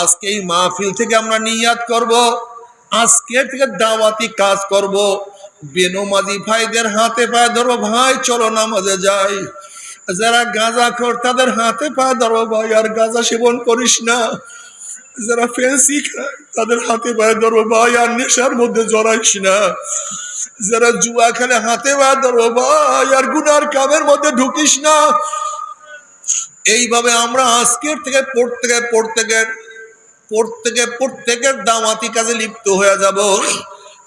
আজকে এই মাহফিল থেকে আমরা নিয়াত করব, আজকে থেকে দাওয়াতি কাজ করব। বেনমাজি ভাইদের হাতে পায়ে ধরো ভাই চলো নামাজে যাই। যারা গাঁজা খোর, তাদের হাতে পায়ে ধরো ভাই, আর গাঁজা সেবন করিস না। যারা ফেন্সি খায়, তাদের হাতে পায়ে ধরো ভাই, আর নেশার মধ্যে জড়াইস না। যারা জুয়া খেলে হাতে পায়ে ধরো ভাই, আর গুনার কামের মধ্যে ঢুকিস না। এইভাবে আমরা আজকের থেকে প্রত্যেকে প্রত্যেকের প্রত্যেকে প্রত্যেকের দাওয়াতি কাজে লিপ্ত হয়ে যাব।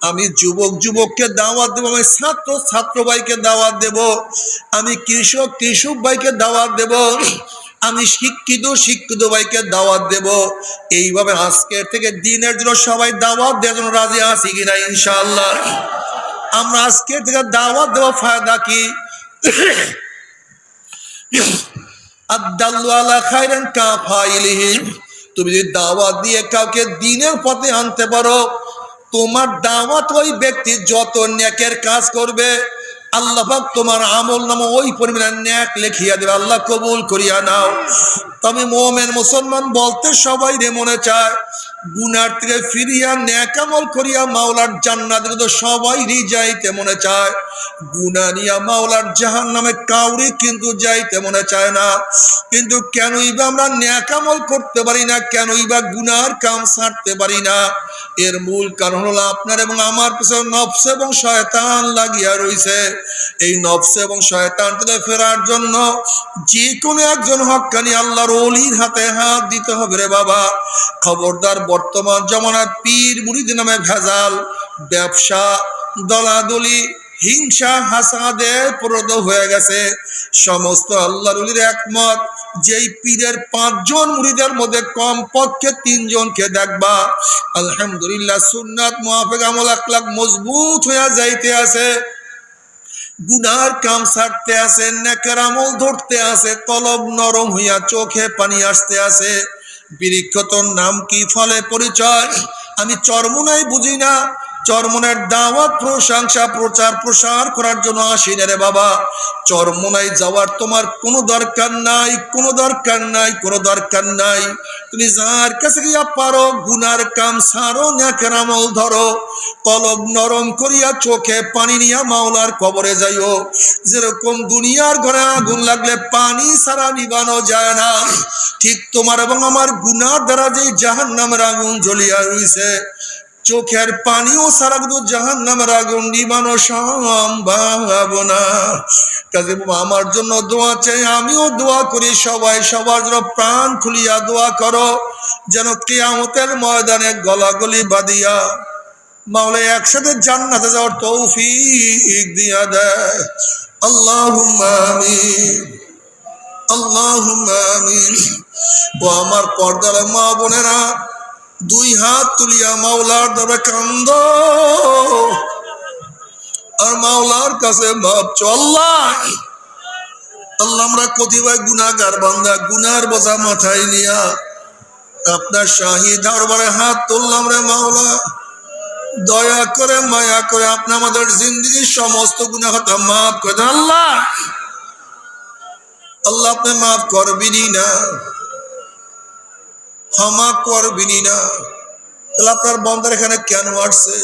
আমি যুবক যুবককে দাওয়াত দেবো, আমি ছাত্র ছাত্র ভাইকে দাওয়াত দেব, আমি কৃষক কৃষক ভাইকে দাওয়াত দেব, আমি শিক্ষিত শিক্ষিত ভাইকে দাওয়াত দেব। এইভাবে আজকের থেকে দিনের জন্য সবাই দাওয়াত দেওয়ার জন্য রাজি আছি কিনা ইনশাল্লাহ আমরা আজকের থেকে দাওয়াত দেবো ফায়দা কি? আদাল্লু আলা খাইরান কাফাইলিহি তুমি যদি দাওয়াত দিয়ে কাউকে দিনের পথে আনতে পারো, তোমার দাওয়াত ওই ব্যক্তি যত নেকের কাজ করবে, আল্লাহ তোমার আমল নামা ওই পরিমাণে ন্যাক লেখিয়া দেবে। আল্লাহ কবুল করিয়া নাও। তবে মোমেন মুসলমান বলতে সবাই রে মনে চায়, গুনার থেকে ফিরিয়া ন্যাকামল করিয়া মাওলার জান্নাত তো সবাই যাইতে মনে চায়। গুনা নিয়া মাওলার জাহান নামে কাউরি কিন্তু যাইতে মনে চায় না। কিন্তু কেনই বা আমরা ন্যাক আমল করতে পারি না, কেনই বা গুনার কাম ছাড়তে পারি না। এর মূল কারণ হলো আপনার এবং আমার পিছনে নফস এবং শয়তান লাগিয়া রইছে। এই নফস এবং শয়তান থেকে ফেরার জন্য যে কোনো একজন হক্কানি আল্লাহর অলির হাতে হাত দিতে হবে রে বাবা। খবরদার বর্তমান জমানার পীর মুড়িদ নামে ভেজাল, ব্যবসা, দলাদলি, হিংসা হাসাদে প্রদ হয়ে গেছে। সমস্ত আল্লাহর অলির একমত, যেই পীরের পাঁচজন মুড়িদের মধ্যে কম পক্ষে তিনজনকে দেখবা। আলহামদুলিল্লাহ সুন্নাত, মুআফিক আমল আকলাক মজবুত হইয়া যাইতে আছে। গুনার কাম ছাড়তে আছে, নেকের আমল ধরতে আছে কলব নরম হইয়া চোখে পানি আসতে আছে। বৃক্ষতর নাম কি ফলে পরিচয়? আমি চরমুনাই বুঝি না। চরমনের দাওয়াত, প্রশংসা, প্রচার, প্রসার করার জন্য আসি রে বাবা। চরমনায় যাওয়ার তোমার কোনো দরকার নাই, কোনো দরকার নাই, কোনো দরকার নাই। তুমি যার কাছে গিয়া পারো, গুনার কাম সারো ন্যাকের আমল ধরো। কলব নরম করিয়া চোখে পানি নিয়া মাওলার কবরে যাইও। যেরকম দুনিয়ার ঘরে আগুন লাগলে পানি সারা নিবানো যায় না। ঠিক তোমার এবং আমার গুনার দ্বারা যে জাহান নামের আগুন জ্বলিয়া রইছে। চোখের পানিও সারা কিন্তু জাহান নামের আগুন নিবানো সম্ভব না। কাজে আমার জন্য দোয়া চাই, আমিও দোয়া করি সবাই, সবার জন্য প্রাণ খুলিয়া দোয়া করো, যেন কেয়ামতের ময়দানে গলাগলি বাদিয়া মাওলা একসাথে জান্নাতে যাওয়ার তৌফিক দিয়া দেয়। আল্লাহ আমিন, আল্লাহুম্মা আমিন। ও আমার পর্দার মা বোনেরা দুই হাত তুলিয়া মাওলার দ্বারা কান্দ। আর মাওলার কাছে ভাবছ আল্লাহ। আল্লাহ আমরা কতিপয় গুনাগার বান্দা গুনার বোঝা মাথায় নিয়া আপনার শাহী দরবারে হাত তুললাম রে মাওলা। দয়া করে, মায়া করে আপনি আমাদের জিন্দগির সমস্ত গুণা কথা মাফ করে আল্লাহ। আল্লাহ আপনি মাফ করবিনি না। ক্ষমা করবিনি না। তাহলে আপনার বন্দার এখানে কেন আসছে?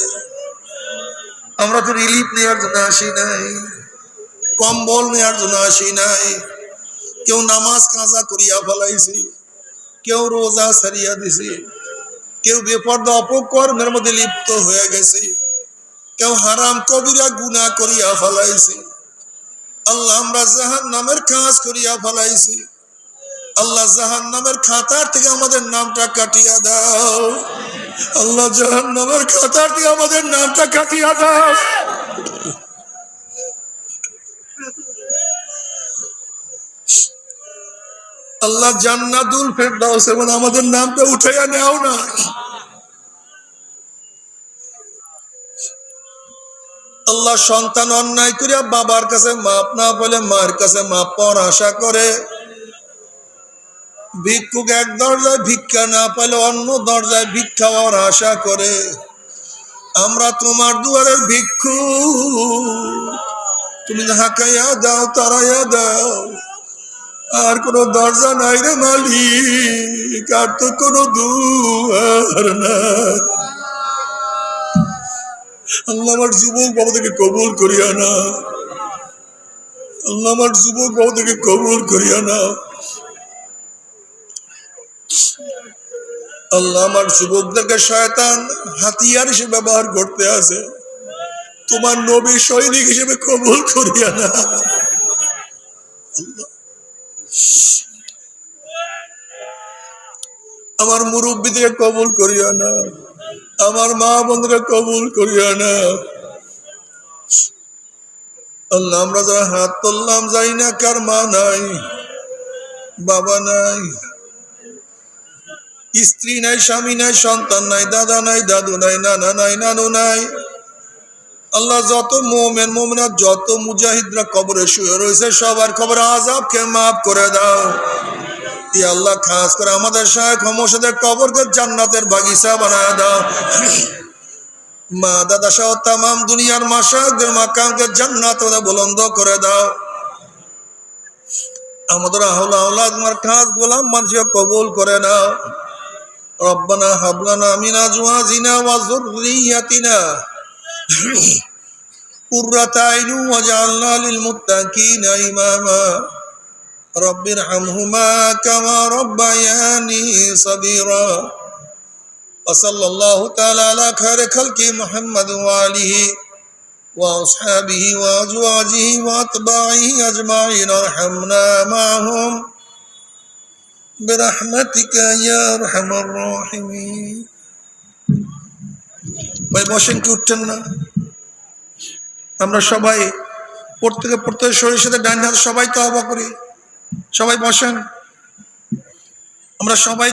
আমরা তো রিলিফ নেওয়ার জন্য আসি নাই। কম্বল নেওয়ার জন্য আসি নাই। কেউ নামাজ কাঁচা করিয়া ফেলাইছি। কেউ রোজা সারিয়া দিছি। কেউ বেপর্দা অপকর্মের মধ্যে লিপ্ত হয়ে গেছে। কেউ হারাম কবিরা গুনাহ করিয়া ফেলাইছি। আল্লাহ আমরা জাহান নামের কাজ করিয়া ফেলাইছি। আল্লাহ জাহান নামের খাতার থেকে আমাদের নামটা কাটিয়া দাও। আল্লাহ জাহান নামের খাতার থেকে আমাদের নামটা কাটিয়া দাও। আল্লাহ জান্নাতুল ফেরদাউস এবং আমাদের নামটা উঠাইয়া নেও না। আল্লাহ সন্তান অন্যায় করিয়া বাবার কাছে মাপ না বলে মার কাছে মাপ পাওয়ার আশা করে। ভিক্ষুক এক দরজায় ভিক্ষা না পেলে অন্য দরজায় ভিক্ষা হওয়ার আশা করে। আমরা তোমার দুয়ারের ভিক্ষু তুমি হাঁকাইয়া দাও তারাইয়া দাও আর কোনো দরজা নাই রে মালিক, আর তো কোনো দুয়ার নাই। আল্লাহ আমার যুবক বাবা থেকে কবুল করিয়া না আল্লাহ আমার যুবক বাবা থেকে কবুল করিয়া না আল্লাহ আমার যুবকদেরকে শয়তান হাতিয়ার হিসেবে ব্যবহার করতে আছে। তোমার নবী সৈনিক হিসেবে কবুল করিয়া না। আমার মুরব্বীদের কবুল করিয়া না। আমার মা বন্ধুরা কবুল করিয়া না। আল্লাহ, আমরা যারা হাত তুললাম যাই না কার মা নাই, বাবা নাই। স্ত্রী নাই, স্বামী নাই, সন্তান নাই, দাদা নাই, দাদু নাই, নানা নাই, নানু নাই। আল্লাহ যত মোমেন মোমেনা যত মুজাহিদরা কবরে শুয়ে রয়েছে, সবার খবর আজাবকে মাফ করে দাও। আল্লাহ খাস করে আমাদের শায়খ মসজিদের কবরকে জান্নাতের বাগিচা বানায় দাও। মা, দাদা সহ তামাম দুনিয়ার মাসাকদের মাকামকে জান্নাত বুলন্দ করে দাও। আমাদের আহলা আহলাদ মার খাস গোলাম মানুষকে কবুল করে নাও। ربنا هب لنا من ازواجنا وذريتنا قرة عين واجعلنا للمتقين اماما رب ارحمهما كما ربياني صغيرا وصلى الله تعالى على خير خلق محمد وآله وأصحابه وأزواجه وأتباعه أجمعين ارحمنا معهم برحمتك يا أرحم الراحمين ভাই বসেন কি উঠছেন না আমরা সবাই প্রত্যেকে প্রত্যেক শরীরের সাথে ডান হাত সবাই তো আবা করি সবাই বসেন আমরা সবাই